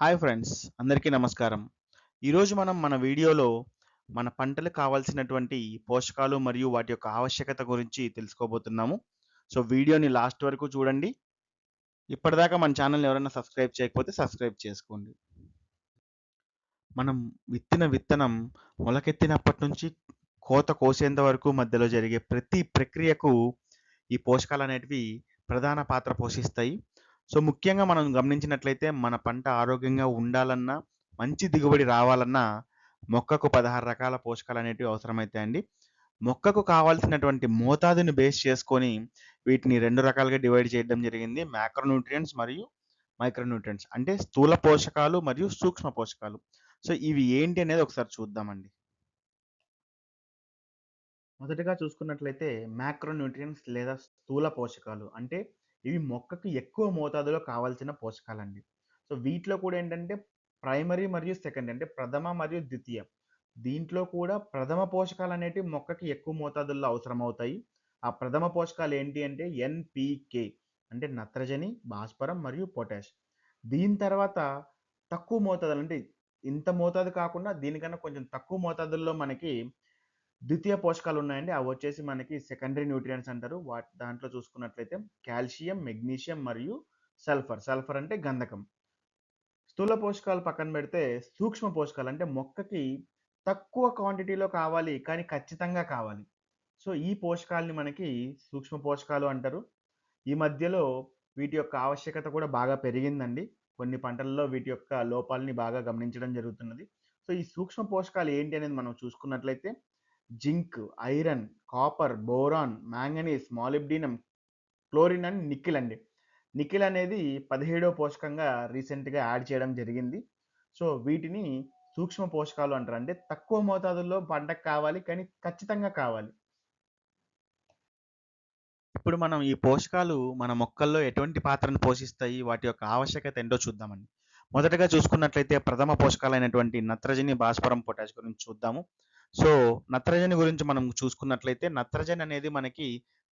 Hi friends అందరికీ నమస్కారం. ఈరోజు మనం మన వీడియోలో మన పంటలకు కావాల్సినటువంటి పోషకాలు మరియు వాటి యొక్క ఆవశ్యకత గురించి తెలుసుకోబోతున్నాము. సో వీడియోని లాస్ట్ వరకు చూడండి. ఇప్పటిదాకా మన ఛానల్ ఎవరైనా సబ్స్క్రైబ్ చేయకపోతే సబ్స్క్రైబ్ చేసుకోండి. మనం విత్తిన విత్తనం మొలకెత్తినప్పటి నుంచి కోత కోసేంత వరకు మధ్యలో జరిగే ప్రతి ప్రక్రియకు ఈ పోషకాలు అనేటివి ప్రధాన పాత్ర పోషిస్తాయి. సో ముఖ్యంగా మనం గమనించినట్లయితే మన పంట ఆరోగ్యంగా ఉండాలన్నా మంచి దిగుబడి రావాలన్నా మొక్కకు పదహారు రకాల పోషకాలు అనేటివి అవసరమవుతాయండి మొక్కకు కావాల్సినటువంటి మోతాదుని బేస్ చేసుకొని వీటిని రెండు రకాలుగా డివైడ్ చేయడం జరిగింది. మ్యాక్రోన్యూట్రియంట్స్ మరియు మైక్రోన్యూట్రియంట్స్ అంటే స్థూల పోషకాలు మరియు సూక్ష్మ పోషకాలు. సో ఇవి ఏంటి అనేది ఒకసారి చూద్దామండి. మొదటగా చూసుకున్నట్లయితే మ్యాక్రోన్యూట్రియంట్స్ లేదా స్థూల పోషకాలు అంటే ఇవి మొక్కకు ఎక్కువ మోతాదులో కావాల్సిన పోషకాలండి. సో వీటిలో కూడా ఏంటంటే ప్రైమరీ మరియు సెకండ్ అంటే ప్రథమ మరియు ద్వితీయ. దీంట్లో కూడా ప్రథమ పోషకాలు అనేటివి మొక్కకి ఎక్కువ మోతాదుల్లో అవసరం అవుతాయి ఆ ప్రథమ పోషకాలు ఏంటి అంటే ఎన్పికే అంటే నత్రజని భాస్వరం మరియు పొటాష్. దీని తర్వాత తక్కువ మోతాదులు అంటే ఇంత మోతాదు కాకుండా దీనికన్నా కొంచెం తక్కువ మోతాదుల్లో మనకి ద్వితీయ పోషకాలు ఉన్నాయండి అవి వచ్చేసి మనకి సెకండరీ న్యూట్రియంట్స్ అంటారు. వాటి దాంట్లో చూసుకున్నట్లయితే కాల్షియం మెగ్నీషియం మరియు సల్ఫర్. సల్ఫర్ అంటే గంధకం. స్థూల పోషకాలు పక్కన పెడితే సూక్ష్మ పోషకాలు అంటే మొక్కకి తక్కువ క్వాంటిటీలో కావాలి కానీ ఖచ్చితంగా కావాలి. సో ఈ పోషకాలని మనకి సూక్ష్మ పోషకాలు అంటారు. ఈ మధ్యలో వీటి యొక్క ఆవశ్యకత కూడా బాగా పెరిగిందండి. కొన్ని పంటల్లో వీటి యొక్క లోపాలని బాగా గమనించడం జరుగుతున్నది. సో ఈ సూక్ష్మ పోషకాలు ఏంటి అనేది మనం చూసుకున్నట్లయితే zinc iron copper boron manganese molybdenum chlorine and nickel అండి. నిఖిల్ అనేది పదిహేడో పోషకంగా రీసెంట్గా యాడ్ చేయడం జరిగింది. సో వీటిని సూక్ష్మ పోషకాలు అంటారు. అంటే తక్కువ మోతాదుల్లో పంటకు కావాలి కానీ ఖచ్చితంగా కావాలి. ఇప్పుడు మనం ఈ పోషకాలు మన మొక్కల్లో ఎటువంటి పాత్రను పోషిస్తాయి? వాటి యొక్క ఆవశ్యకత ఏంటో చూద్దామండి. మొదటగా చూసుకున్నట్లయితే ప్రథమ పోషకాలైనటువంటి నత్రజని భాస్వరం పొటాష్ గురించి చూద్దాము. సో నత్రజని గురించి మనం చూసుకున్నట్లయితే నత్రజని అనేది మనకి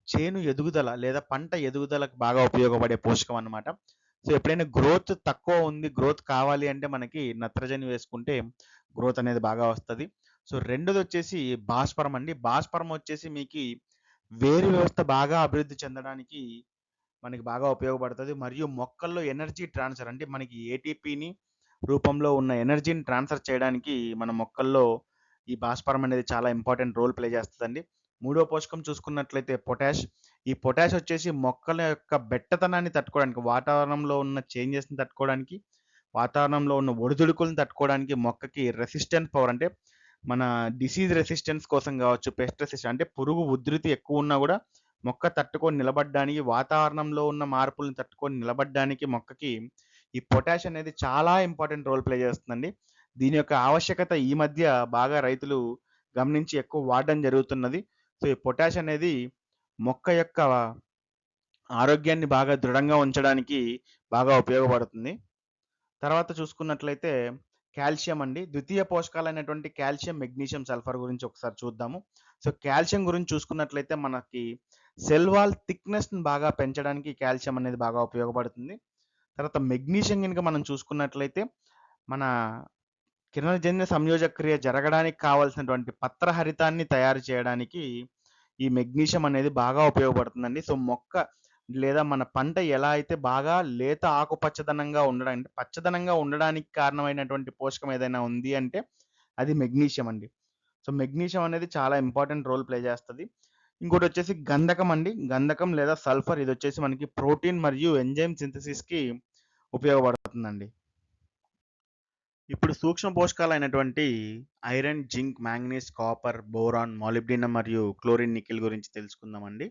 చేను ఎదుగుదల లేదా పంట ఎదుగుదలకు బాగా ఉపయోగపడే పోషకం అన్నమాట. సో ఎప్పుడైనా గ్రోత్ తక్కువ ఉంది గ్రోత్ కావాలి అంటే మనకి నత్రజని వేసుకుంటే గ్రోత్ అనేది బాగా వస్తుంది. సో రెండోది వచ్చేసి భాస్వరం అండి. భాస్వరం వచ్చేసి మీకు వేరు వ్యవస్థ బాగా అభివృద్ధి చెందడానికి మనకి బాగా ఉపయోగపడుతుంది. మరియు మొక్కల్లో ఎనర్జీ ట్రాన్స్ఫర్ అంటే మనకి ఏటీపీని రూపంలో ఉన్న ఎనర్జీని ట్రాన్స్ఫర్ చేయడానికి మన మొక్కల్లో ఈ భాస్వరం అనేది చాలా ఇంపార్టెంట్ రోల్ ప్లే చేస్తుందండి. మూడో పోషకం చూసుకున్నట్లయితే పొటాష్. ఈ పొటాష్ వచ్చేసి మొక్కల యొక్క బెట్టతనాన్ని తట్టుకోవడానికి వాతావరణంలో ఉన్న చేంజెస్ని తట్టుకోవడానికి వాతావరణంలో ఉన్న ఒడిదుడుకులను తట్టుకోవడానికి మొక్కకి రెసిస్టెన్స్ పవర్ అంటే మన డిసీజ్ రెసిస్టెన్స్ కోసం కావచ్చు పెస్ట్ రెసిస్టెన్స్ అంటే పురుగు ఉధృతి ఎక్కువ ఉన్నా కూడా మొక్క తట్టుకొని నిలబడడానికి వాతావరణంలో ఉన్న మార్పులను తట్టుకొని నిలబడడానికి మొక్కకి ఈ పొటాష్ అనేది చాలా ఇంపార్టెంట్ రోల్ ప్లే చేస్తుందండి. దీని యొక్క ఆవశ్యకత ఈ మధ్య బాగా రైతులు గమనించి ఎక్కువ వాడడం జరుగుతున్నది. సో ఈ పొటాష్ అనేది మొక్క యొక్క ఆరోగ్యాన్ని బాగా దృఢంగా ఉంచడానికి బాగా ఉపయోగపడుతుంది. తర్వాత చూసుకున్నట్లయితే కాల్షియం అండి. ద్వితీయ పోషకాలైనటువంటి కాల్షియం మెగ్నీషియం సల్ఫర్ గురించి ఒకసారి చూద్దాము. సో కాల్షియం గురించి చూసుకున్నట్లయితే మనకి సెల్ వాల్ థిక్నెస్ని బాగా పెంచడానికి కాల్షియం అనేది బాగా ఉపయోగపడుతుంది. తర్వాత మెగ్నీషియం కనుక మనం చూసుకున్నట్లయితే మన కిరణజన్య సంయోజక్రియ జరగడానికి కావాల్సినటువంటి పత్రహరితాన్ని తయారు చేయడానికి ఈ మెగ్నీషియం అనేది బాగా ఉపయోగపడుతుందండి. సో మొక్క లేదా మన పంట ఎలా అయితే బాగా లేత ఆకుపచ్చదనంగా ఉండడానికి పచ్చదనంగా ఉండడానికి కారణమైనటువంటి పోషకం ఏదైనా ఉంది అంటే అది మెగ్నీషియం అండి. సో మెగ్నీషియం అనేది చాలా ఇంపార్టెంట్ రోల్ ప్లే చేస్తుంది. ఇంకోటి వచ్చేసి గంధకం అండి. గంధకం లేదా సల్ఫర్ ఇది వచ్చేసి మనకి ప్రోటీన్ మరియు ఎంజైమ్ సింథసిస్కి ఉపయోగపడుతుందండి. ఇప్పుడు సూక్ష్మ పోషకాలు అయినటువంటి iron zinc manganese copper boron molybdenum మరియు క్లోరిన్ నికిల్ గురించి తెలుసుకుందామండి.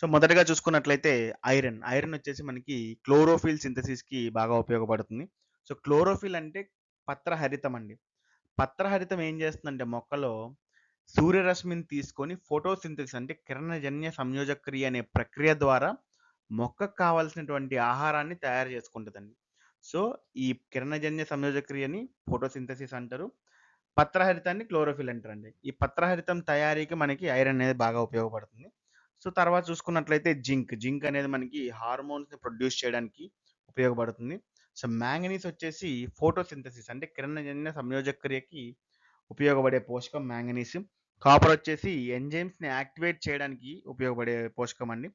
సో మొదటగా చూసుకున్నట్లయితే ఐరన్. ఐరన్ వచ్చేసి మనకి క్లోరోఫిల్ సింథసిస్కి బాగా ఉపయోగపడుతుంది. సో క్లోరోఫిల్ అంటే పత్రహరితం అండి పత్రహరితం ఏం చేస్తుందంటే మొక్కలో సూర్యరశ్మిని తీసుకొని ఫోటోసింథసిస్ అంటే కిరణజన్య సంయోజక్రియ అనే ప్రక్రియ ద్వారా మొక్కకు కావాల్సినటువంటి ఆహారాన్ని తయారు చేసుకుంటుందండి. సో ఈ కిరణజన్య సంయోజక్రియని ఫోటోసింథసిస్ అంటారు. పత్రహరితాన్ని క్లోరోఫిల్ అంటారండి. ఈ పత్రహరితం తయారీకి మనకి ఐరన్ అనేది బాగా ఉపయోగపడుతుంది. సో తర్వాత చూసుకున్నట్లయితే జింక్. జింక్ అనేది మనకి హార్మోన్స్ని ప్రొడ్యూస్ చేయడానికి ఉపయోగపడుతుంది. సో మ్యాంగనీస్ వచ్చేసి ఫోటోసింథసిస్ అంటే కిరణజన్య సంయోజక్రియకి ఉపయోగపడే పోషకం మ్యాంగనీస్. కాపర్ వచ్చేసి ఎంజైమ్స్ని యాక్టివేట్ చేయడానికి ఉపయోగపడే పోషకం అండి.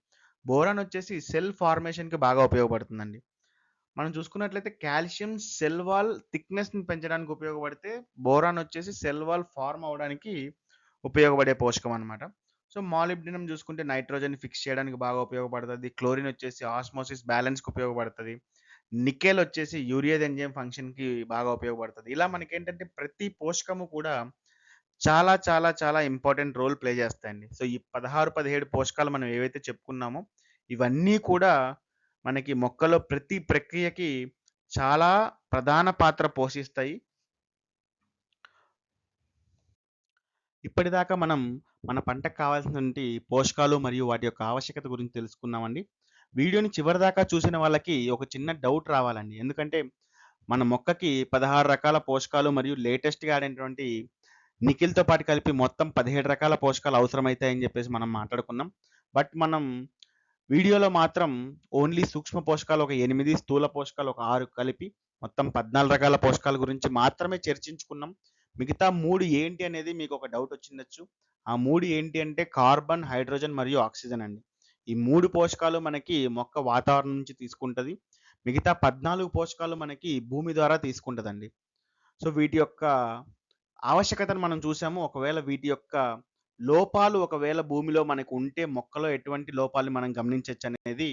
బోరాన్ వచ్చేసి సెల్ ఫార్మేషన్కి బాగా ఉపయోగపడుతుందండి. మనం చూసుకున్నట్లయితే కాల్షియం సెల్ వాల్ థిక్నెస్ని పెంచడానికి ఉపయోగపడితే బోరాన్ వచ్చేసి సెల్ వాల్ ఫార్మ్ అవడానికి ఉపయోగపడే పోషకం అనమాట సో మాలిబ్డినం చూసుకుంటే నైట్రోజన్ ఫిక్స్ చేయడానికి బాగా ఉపయోగపడుతుంది. క్లోరిన్ వచ్చేసి ఆస్మోసిస్ బ్యాలెన్స్కి ఉపయోగపడుతుంది. నికెల్ వచ్చేసి యూరియా ఎంజైమ్ ఫంక్షన్కి బాగా ఉపయోగపడుతుంది. ఇలా మనకి ఏంటంటే ప్రతి పోషకము కూడా చాలా చాలా చాలా ఇంపార్టెంట్ రోల్ ప్లే చేస్తాయండి. సో ఈ పదహారు పదిహేడు పోషకాలు మనం ఏవైతే చెప్పుకున్నామో ఇవన్నీ కూడా మనకి మొక్కలో ప్రతి ప్రక్రియకి చాలా ప్రధాన పాత్ర పోషిస్తాయి. ఇప్పటిదాకా మనం మన పంటకు కావాల్సినటువంటి పోషకాలు మరియు వాటి యొక్క ఆవశ్యకత గురించి తెలుసుకున్నామండి. వీడియోని చివరిదాకా చూసిన వాళ్ళకి ఒక చిన్న డౌట్ రావాలండి. ఎందుకంటే మన మొక్కకి పదహారు రకాల పోషకాలు మరియు లేటెస్ట్గా ఆడినటువంటి నిఖిల్తో పాటు కలిపి మొత్తం పదిహేడు రకాల పోషకాలు అవసరమవుతాయని చెప్పేసి మనం మాట్లాడుకున్నాం. బట్ మనం వీడియోలో మాత్రం ఓన్లీ సూక్ష్మ పోషకాలు ఒక ఎనిమిది స్థూల పోషకాలు ఒక ఆరు కలిపి మొత్తం పద్నాలుగు రకాల పోషకాల గురించి మాత్రమే చర్చించుకున్నాం. మిగతా మూడు ఏంటి అనేది మీకు ఒక డౌట్ వచ్చిండొచ్చు. ఆ మూడు ఏంటి అంటే కార్బన్ హైడ్రోజన్ మరియు ఆక్సిజన్ అండి. ఈ మూడు పోషకాలు మనకి మొక్క వాతావరణం నుంచి తీసుకుంటుంది. మిగతా పద్నాలుగు పోషకాలు మనకి భూమి ద్వారా తీసుకుంటుందండి. సో వీటి యొక్క ఆవశ్యకతను మనం చూసాము. ఒకవేళ వీటి యొక్క లోపాలు ఒకవేళ భూమిలో మనకు ఉంటే మొక్కలో ఎటువంటి లోపాలు మనం గమనించవచ్చు అనేది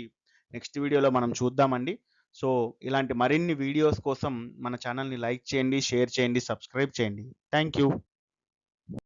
నెక్స్ట్ వీడియోలో మనం చూద్దామండి. సో ఇలాంటి మరిన్ని వీడియోస్ కోసం మన ఛానల్ని లైక్ చేయండి షేర్ చేయండి సబ్స్క్రైబ్ చేయండి. Thank you